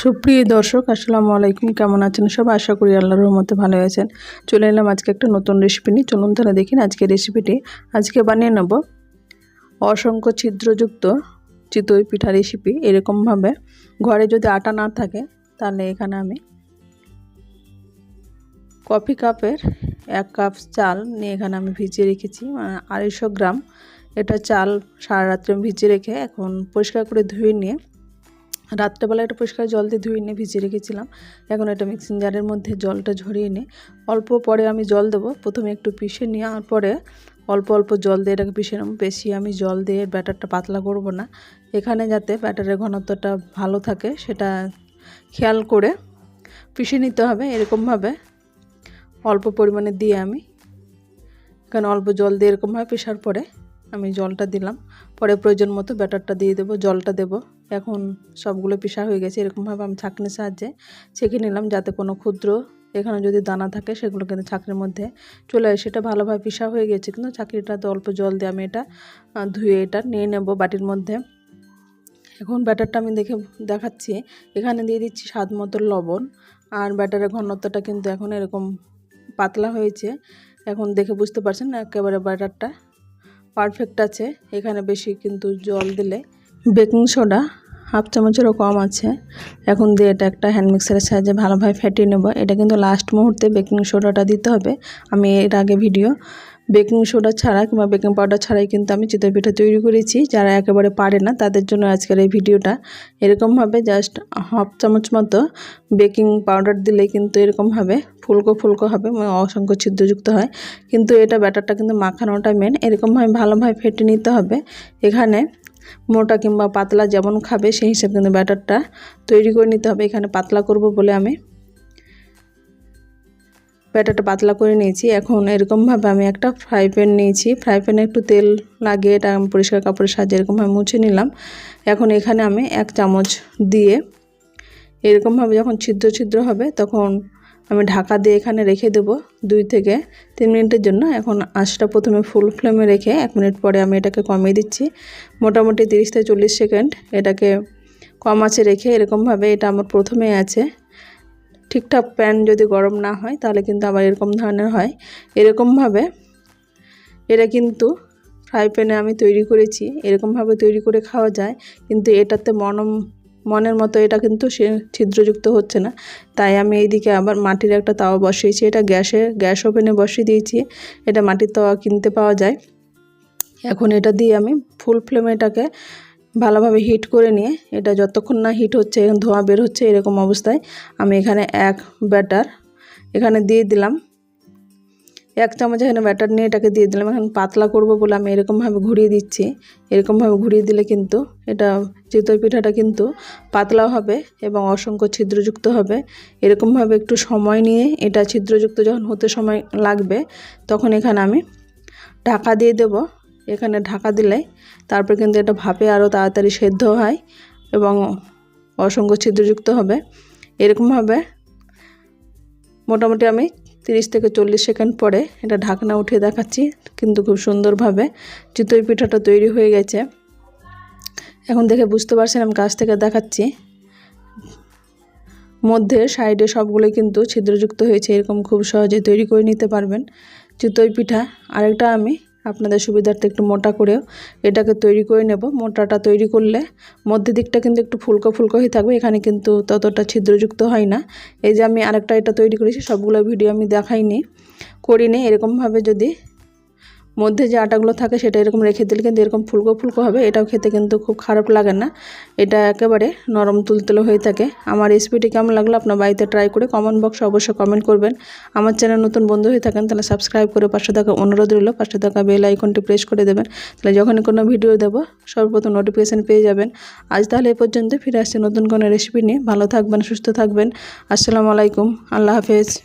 সুপ্রিয় দর্শক, আসসালামু আলাইকুম। কেমন আছেন সব আশা করি আল্লাহর রহমতে ভালো আছেন। চলে এলাম আজকে একটা নতুন রেসিপি নিয়ে। চলুন তাহলে দেখিন আজকে রেসিপিটি আজকে বানিয়ে নেব অসংখ্য ছিদ্রযুক্ত চিতই পিঠা রেসিপি এরকমভাবে ঘরে যদি আটা না থাকে, তাহলে এখানে আমি কফি কাপের এক কাপ চাল নিয়ে এখানে আমি ভিজিয়ে রেখেছি। মানে আড়াইশো গ্রাম। এটা চাল সারা রাত্রে ভিজিয়ে রেখে এখন পরিষ্কার করে ধুয়ে নিয়ে রাত্রেবেলা একটা পরিষ্কার জল দিয়ে ধুয়ে নিয়ে ভিজিয়ে রেখেছিলাম। এখন এটা মিক্সিং জারের মধ্যে জলটা ঝরিয়ে নিয়ে অল্প পরে আমি জল দেবো। প্রথমে একটু পিষে নেওয়ার পরে অল্প অল্প জল দিয়ে এটাকে পিষে নেব। বেশি আমি জল দিয়ে ব্যাটারটা পাতলা করব না। এখানে যাতে ব্যাটারের ঘনত্বটা ভালো থাকে সেটা খেয়াল করে পিষে নিতে হবে এরকমভাবে। অল্প পরিমাণে দিয়ে আমি এখানে অল্প জল দিয়ে এরকমভাবে পেশার পরে আমি জলটা দিলাম। পরে প্রয়োজন মতো ব্যাটারটা দিয়ে দেবো, জলটা দেব। এখন সবগুলো পিসা হয়ে গেছে, এরকমভাবে আমি ছাঁকনির সাহায্যে ছেঁকে নিলাম যাতে কোনো ক্ষুদ্র এখানে যদি দানা থাকে সেগুলো কিন্তু ছাঁকনির মধ্যে চলে আসে। সেটা ভালোভাবে পিসা হয়ে গেছে কিন্তু চাকরিটাতে অল্প জল দিয়ে আমি এটা ধুয়ে এটা নিয়ে নেব বাটির মধ্যে। এখন ব্যাটারটা আমি দেখে দেখাচ্ছি। এখানে দিয়ে দিচ্ছি স্বাদ মতো লবণ আর ব্যাটারের ঘনত্বটা কিন্তু এখন এরকম পাতলা হয়েছে। এখন দেখে বুঝতে পারছেন একেবারে ব্যাটারটা পারফেক্ট আছে। এখানে বেশি কিন্তু জল দিলে বেকিং সোডা হাফ চামচেরও কম আছে। এখন দিয়ে এটা একটা হ্যান্ড মিক্সারের সাহায্যে ভালোভাবে ফেটিয়ে নেব। এটা কিন্তু লাস্ট মুহূর্তে বেকিং সোডাটা দিতে হবে। আমি এর আগে ভিডিও বেকিং সোডা ছাড়া কিংবা বেকিং পাউডার ছাড়াই কিন্তু আমি চিতই পিঠা তৈরি করেছি। যারা একেবারে পারে না, তাদের জন্য আজকের এই ভিডিওটা এরকমভাবে জাস্ট হাফ চামচ মতো বেকিং পাউডার দিলে কিন্তু এরকমভাবে ফুলকো ফুলকো হবে অসংখ্য ছিদ্রযুক্ত হয়। কিন্তু এটা ব্যাটারটা কিন্তু মাখানোটা মেন এরকমভাবে ভালোভাবে ফেটে নিতে হবে। এখানে মোটা কিংবা পাতলা যেমন খাবে, সেই হিসাবে কিন্তু ব্যাটারটা তৈরি করে নিতে হবে। এখানে পাতলা করব বলে আমি ব্যাটারটা পাতলা করে নিয়েছি। এখন এরকমভাবে আমি একটা ফ্রাই প্যান নিয়েছি। ফ্রাই প্যানে একটু তেল লাগিয়ে এটা আমি পরিষ্কার কাপড়ের সাহায্যে এরকমভাবে মুছে নিলাম। এখন এখানে আমি এক চামচ দিয়ে এরকমভাবে যখন ছিদ্র ছিদ্র হবে তখন আমি ঢাকা দিয়ে এখানে রেখে দেব দুই থেকে তিন মিনিটের জন্য। এখন আঁচটা প্রথমে ফুল ফ্লেমে রেখে এক মিনিট পরে আমি এটাকে কমিয়ে দিচ্ছি। মোটামুটি তিরিশ থেকে চল্লিশ সেকেন্ড এটাকে কম আছে রেখে এরকমভাবে এটা আমার প্রথমে আছে। ঠিকঠাক প্যান যদি গরম না হয়, তাহলে কিন্তু আবার এরকম ধরনের হয়। এরকমভাবে এটা কিন্তু ফ্রাই প্যানে আমি তৈরি করেছি, এরকমভাবে তৈরি করে খাওয়া যায়, কিন্তু এটাতে মনম, মনের মতো এটা কিন্তু সে ছিদ্রযুক্ত হচ্ছে না। তাই আমি এইদিকে আবার মাটির একটা তাওয়া বসিয়েছি, এটা গ্যাসে, গ্যাস ওভেনে বসিয়ে দিয়েছি, এটা মাটির তাওয়া কিনতে পাওয়া যায়। এখন এটা দিয়ে আমি ফুল ফ্লেমে এটাকে ভালোভাবে হিট করে নিয়ে, এটা যতক্ষণ না হিট হচ্ছে, ধোঁয়া বের হচ্ছে এরকম অবস্থায়, আমি এখানে এক ব্যাটার এখানে দিয়ে দিলাম। এক চামচ এখানে ব্যাটার নিয়ে এটাকে দিয়ে দিলাম। এখন পাতলা করব বলে আমি এরকমভাবে ঘুরিয়ে দিচ্ছি। এরকমভাবে ঘুরিয়ে দিলে কিন্তু এটা চিতই পিঠাটা কিন্তু পাতলাও হবে এবং অসংখ্য ছিদ্রযুক্ত হবে। এরকমভাবে একটু সময় নিয়ে এটা ছিদ্রযুক্ত যখন হতে সময় লাগবে, তখন এখানে আমি ঢাকা দিয়ে দেব। এখানে ঢাকা দিলে তারপর কিন্তু এটা ভাপে আরও তাড়াতাড়ি সেদ্ধ হয় এবং অসংখ্য ছিদ্রযুক্ত হবে। এরকমভাবে মোটামুটি আমি তিরিশ থেকে চল্লিশ সেকেন্ড পরে এটা ঢাকনা উঠিয়ে দেখাচ্ছি, কিন্তু খুব সুন্দরভাবে চিতই পিঠাটা তৈরি হয়ে গেছে। এখন দেখে বুঝতে পারছেন আমি কাছ থেকে দেখাচ্ছি। মধ্যে, সাইডে সবগুলোই কিন্তু ছিদ্রযুক্ত হয়েছে, এরকম খুব সহজে তৈরি করে নিতে পারবেন। চিতই পিঠা, আরেকটা আমি আপনাদের সুবিধার্থে একটু মোটা করেও এটাকে তৈরি করে নেব। মোটাটা তৈরি করলে মধ্যে দিকটা কিন্তু একটু ফুলকো ফুলকো হয়ে থাকবে। এখানে কিন্তু ততটা ছিদ্রযুক্ত হয় না। এই যে আমি আরেকটা এটা তৈরি করেছি, সবগুলো ভিডিও আমি দেখাইনি, করিনি। এরকমভাবে যদি মধ্যে যে আটাগুলো থাকে সেটা এরকম রেখে দিলে কিন্তু এরকম ফুলকো ফুলকো হবে। এটাও খেতে কিন্তু খুব খারাপ লাগে না। এটা একেবারে নরম তুলতুলো হয়ে থাকে। আমার রেসিপিটি কেমন লাগল আপনার বাড়িতে ট্রাই করে কমেন্ট বক্সে অবশ্যই কমেন্ট করবেন। আমার চ্যানেল নতুন বন্ধু হয়ে থাকেন তাহলে সাবস্ক্রাইব করে পাশে থাকা অনুরোধ রইল। পাশে থাকা বেল আইকনটি প্রেস করে দেবেন। তাহলে যখনই কোনো ভিডিও দেবো, সর্বপ্রথম নোটিফিকেশান পেয়ে যাবেন। আজ তাহলে এ পর্যন্ত ফিরে আসছে নতুন কোনো রেসিপি নিয়ে। ভালো থাকবেন, সুস্থ থাকবেন। আসসালামু আলাইকুম। আল্লাহ হাফেজ।